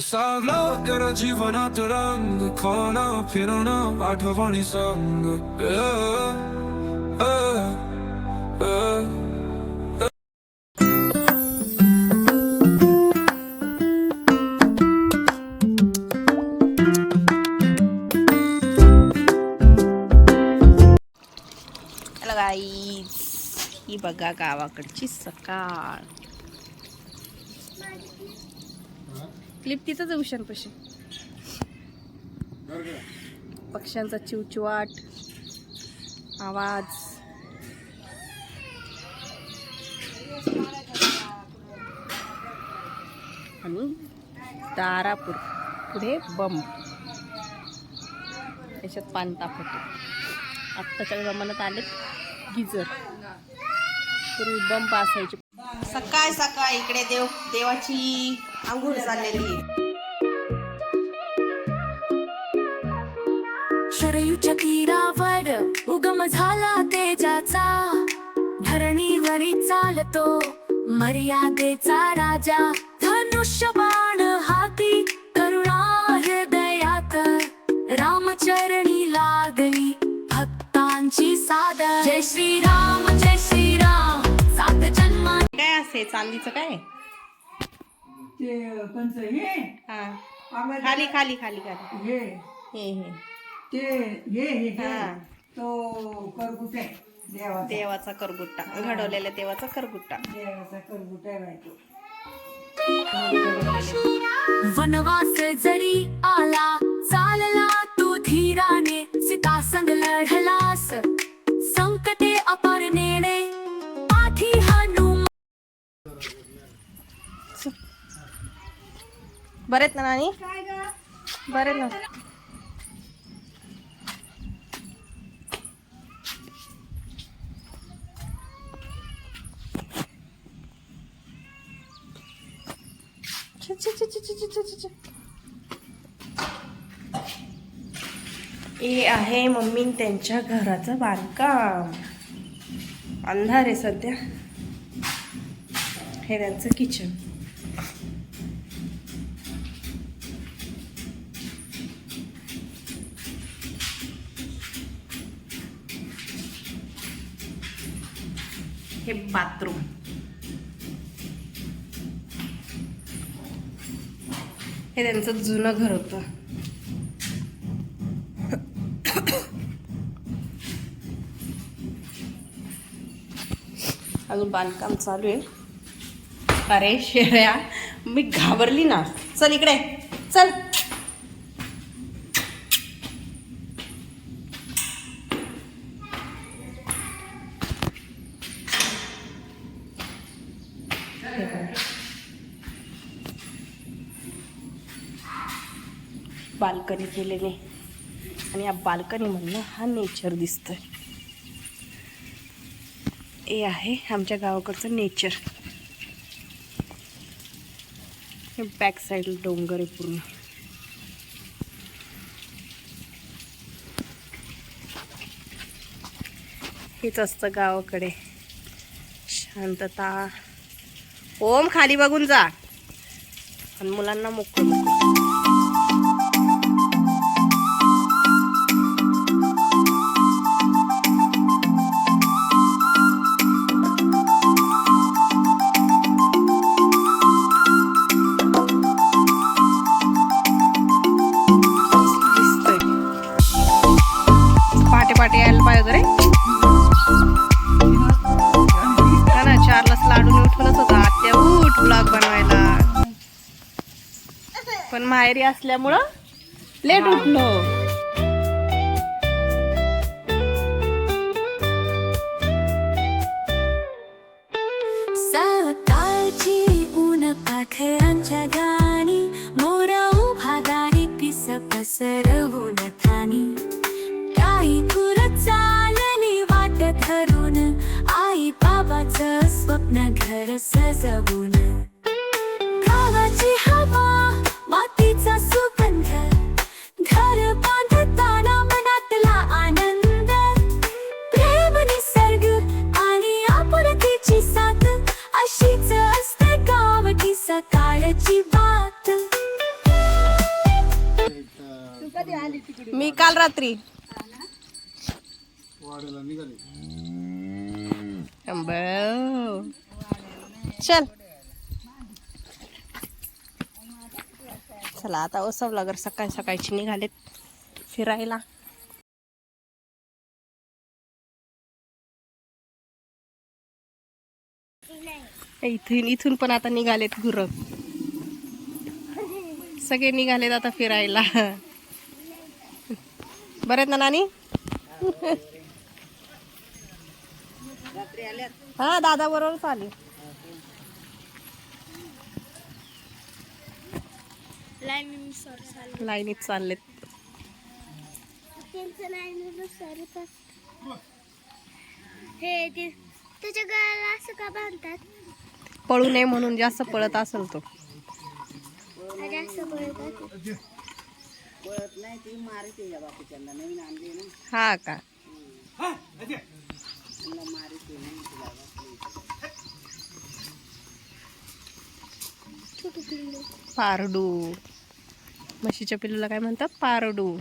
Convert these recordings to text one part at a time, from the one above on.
सावलं तेरा जीवनात रंग खाणं फिरणं आठवणी संग अ, अ, अ. हॅलो गाईज ही बघा गावाकडची सकाळ क्लिप तिथंच आहे पशी पक्ष्यांचा चिवचिवाट आवाज. आणि तारापूर पुढे बंब त्याच्यात पाणी तापवतो. आत्ताच्या जमान्यात आले गिजर. पूर्वी बंब असायचे सकाळ सकाळ इकडे देव देवाची आंघोळ चाललेली आहे. शरयूच्या तीरावर उगम झाला तेजाचा. धरणीवरी चालतो मर्यादेचा राजा. धनुष्य बाण हाती करुणा हृदयात. रामचरणी लागली भक्तांची साद जय श्रीराम जय श्रीराम सात जन्मा काय असे चांदीचं काय? ते कंच हे? हा. आम्हाला खाली खाली खाली खाली. हे. हे हे. ते हे हे हे. हा. तो करगुट आहे देवाचा. देवाचा करगुट्टा. घडवलेल्या देवाचा करगुट्टा. देवाचा करगुट आहे बाई तो. वनवास जरी आला चालला तू धीराने सीता संग लढलास संकटे अपर नेणे बरेत ना नानी? बरे ना. हे आहे मम्मी त्यांच्या घराचं बांधकाम. अंधार आहे सध्या. हे त्यांचं किचन हे बाथरूम. हे त्यांचं जुनं घर होतं. अजून बांधकाम चालू आहे. अरे शेळ्या मी घाबरली ना. चल इकडे. चल. बाल्कनी केलेली. आणि या बाल्कनीमधनं हा नेचर दिसतोय. हे आहे आमच्या गावाकडचं नेचर. हे बॅक साईड डोंगर आहे पूर्ण. हेच असतं गावाकडे. शांतता. ओम खाली बघून जा. आणि मुलांना मोकळं मोकळं. डायरी असल्यामुळं लेट उठलो. रात्री. चल. चला आता ओसव लागर सकाळी सकाळची निघालेत फिरायला. इथून इथून पण आता निघालेत गुर. सगळे निघालेत आता फिरायला. बरं आहेत ना नानी? हा दादा बरोबरच आले. लाईनीत चाललेत. हे ते त्याच्या गळ्याला असं का बांधतात? पळू नये म्हणून जास्त पळत असेल तो. हा का? पारडू. म्हशीच्या पिल्लूला काय म्हणतात? पारडू.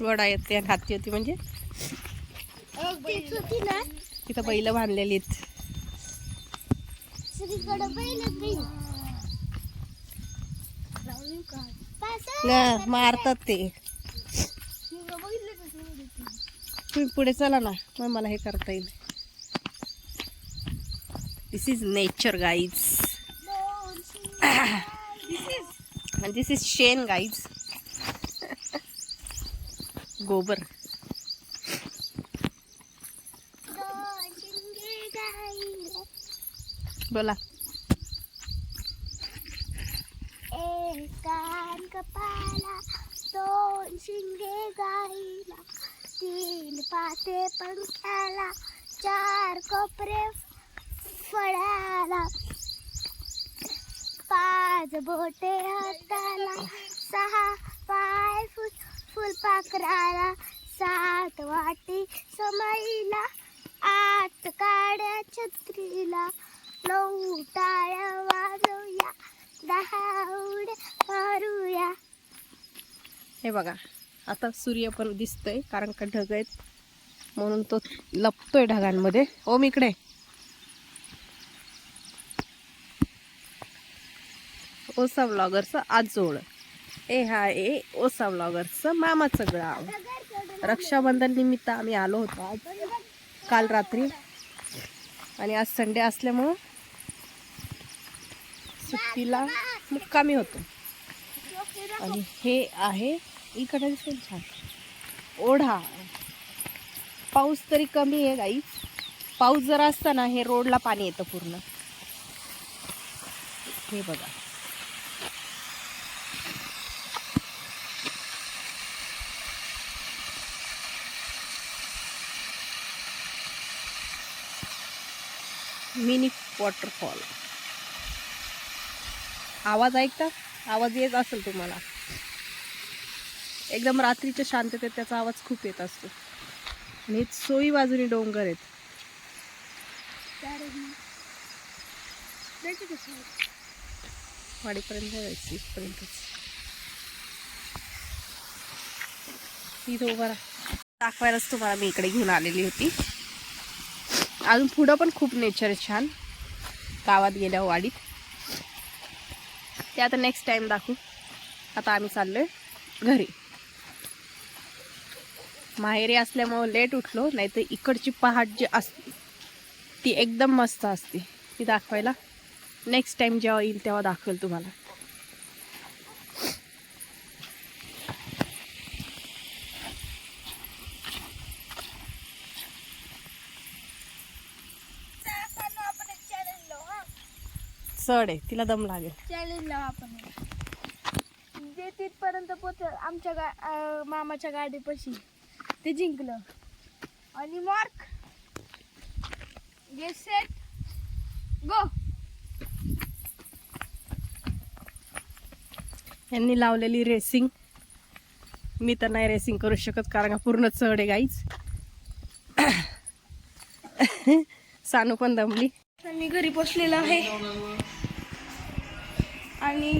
गोडा येते आणि हाती होती म्हणजे तिथं बैल बांधलेली आहेत सगळीकडे पहिलं बैल लावून का पासा न, मारतात ते. तुम्ही पुढे चला ना. मग मला हे करता येईल. This is nature guys this is शेण गाईज गोबर बोला. कपाला दोन शिंगे गाईला तीन पाते पंख्याला चार कोपरे फळाला. पाच बोटे हाताला सहा पाय फुल फुलपाखराला सात वाटी समाईला आठ काड्या छत्रीला. नऊ टाळ्या वाजवूया. मारूया. हे बघा आता सूर्य पण दिसतोय कारण का ढग आहेत म्हणून तो लपतोय ढगांमध्ये. ओम इकडे. ओसा ब्लॉगरचं आजोळ. ए हा ए ओसा ब्लॉगरचं मामाचं गाव. रक्षाबंधन निमित्त आम्ही आलो होतो आज. काल रात्री. आणि आज संडे असल्यामुळं सुट्टीला मुक्कामी होतो. आणि हे आहे इकडे दिसेल छान ओढा. पाऊस तरी कमी आहे गाई. पाऊस जर असता ना हे रोडला पाणी येतं पूर्ण. हे बघा. Mini waterfall. आवाज ऐकता? आवाज येत असेल तुम्हाला? एकदम रात्रीच्या शांततेत त्याचा आवाज खूप येत असतो. आणि सोयी बाजूने डोंगर आहेत. वाडीपर्यंत जायचं इथपर्यंतच. इथं उभा दाखवायलाच तुम्हाला मी इकडे घेऊन आलेली होती. अजून पुढं पण खूप नेचर आहे छान. गावात गेल्या वाडीत. ते आता नेक्स्ट टाइम दाखवू. आता आम्ही चाललोय घरी. माहेरी असल्यामुळं लेट उठलो नाही तर इकडची पहाट जी असते ती एकदम मस्त असते. ती दाखवायला. नेक्स्ट टाइम जेव्हा येईल तेव्हा दाखवेल तुम्हाला. चढ आहे तिला दम लागेल. चॅलेंज लावा आपण जे तिथपर्यंत पोच आमच्या गा अं, मामाच्या गाडीपाशी. ते जिंकलं. आणि मार्क गेट सेट गो यांनी लावलेली रेसिंग मी तर नाही रेसिंग करू शकत कारण का पूर्ण चढ आहे गाईच सानू पण दमली. त्यांनी घरी पोचलेलं आहे. आणि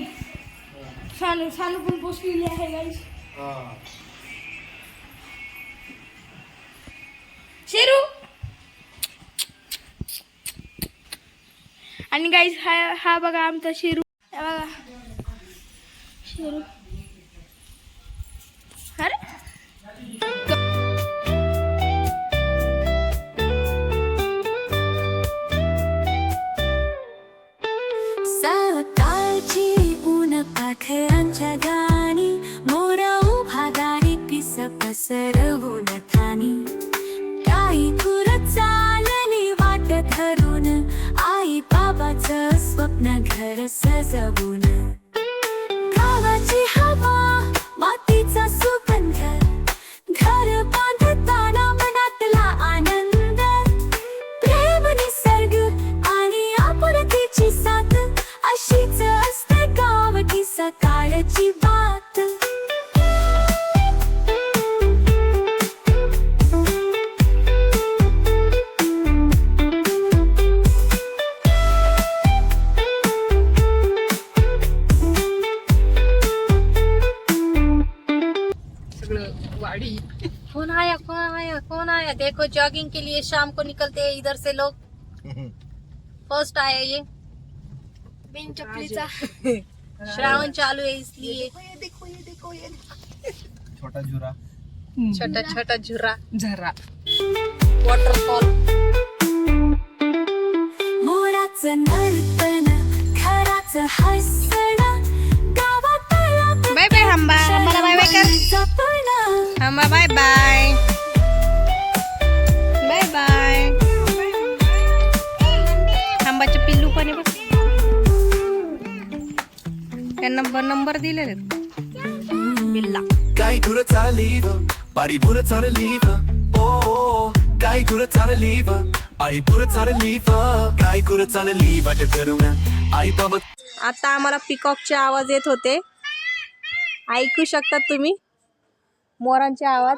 सानू सानू पण पोचलेली आहे गाईस शेरू. आणि गाईस हा हा बघा आमचा शेरू. बघा. शेरू. घर कौन आया कौन आया कौन आया? देखो जॉगिंग के लिए शाम को निकलते हैं इधर से लोग। फ़र्स्ट आया ये। बिन चपलीचा श्रावण चालू है इसलिए। देखो ये देखो ये छोटा झुरा। छोटा छोटा झुरा। झरा वॉटरफॉल मोराचं नर्तन घराचं हसणं put it on the lever. Oh, guy to the taliva, I put it on the lever. Guy to the taliva, ते करूया. आई बाबा आता आम्हाला पिकॉकचे आवाज येत होते. ऐकू शकतात तुम्ही? मोरांचे आवाज.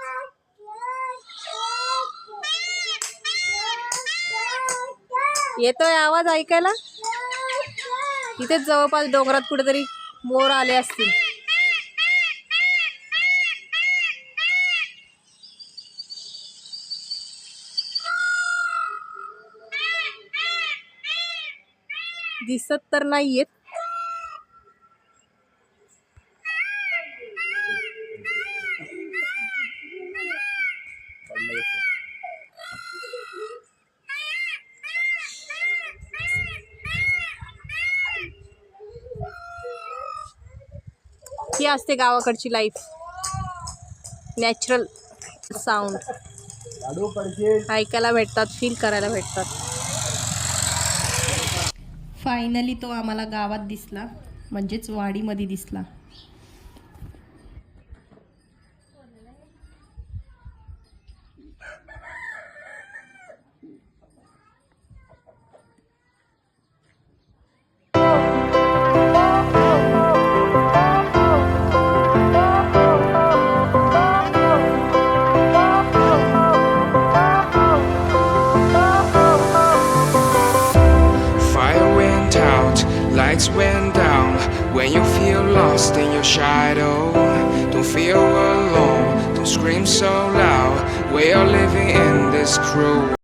येतोय आवाज ऐकायला? इथेच जवळपास डोंगरात कुठेतरी मोर आले असतील. दिसत तर नाहीयेत. असते गावाकडची लाईफ नॅचरल साऊंड ऐकायला भेटतात फील करायला भेटतात. फायनली तो आम्हाला गावात दिसला म्हणजेच वाडीमध्ये दिसला. So loud. We are living in this cruel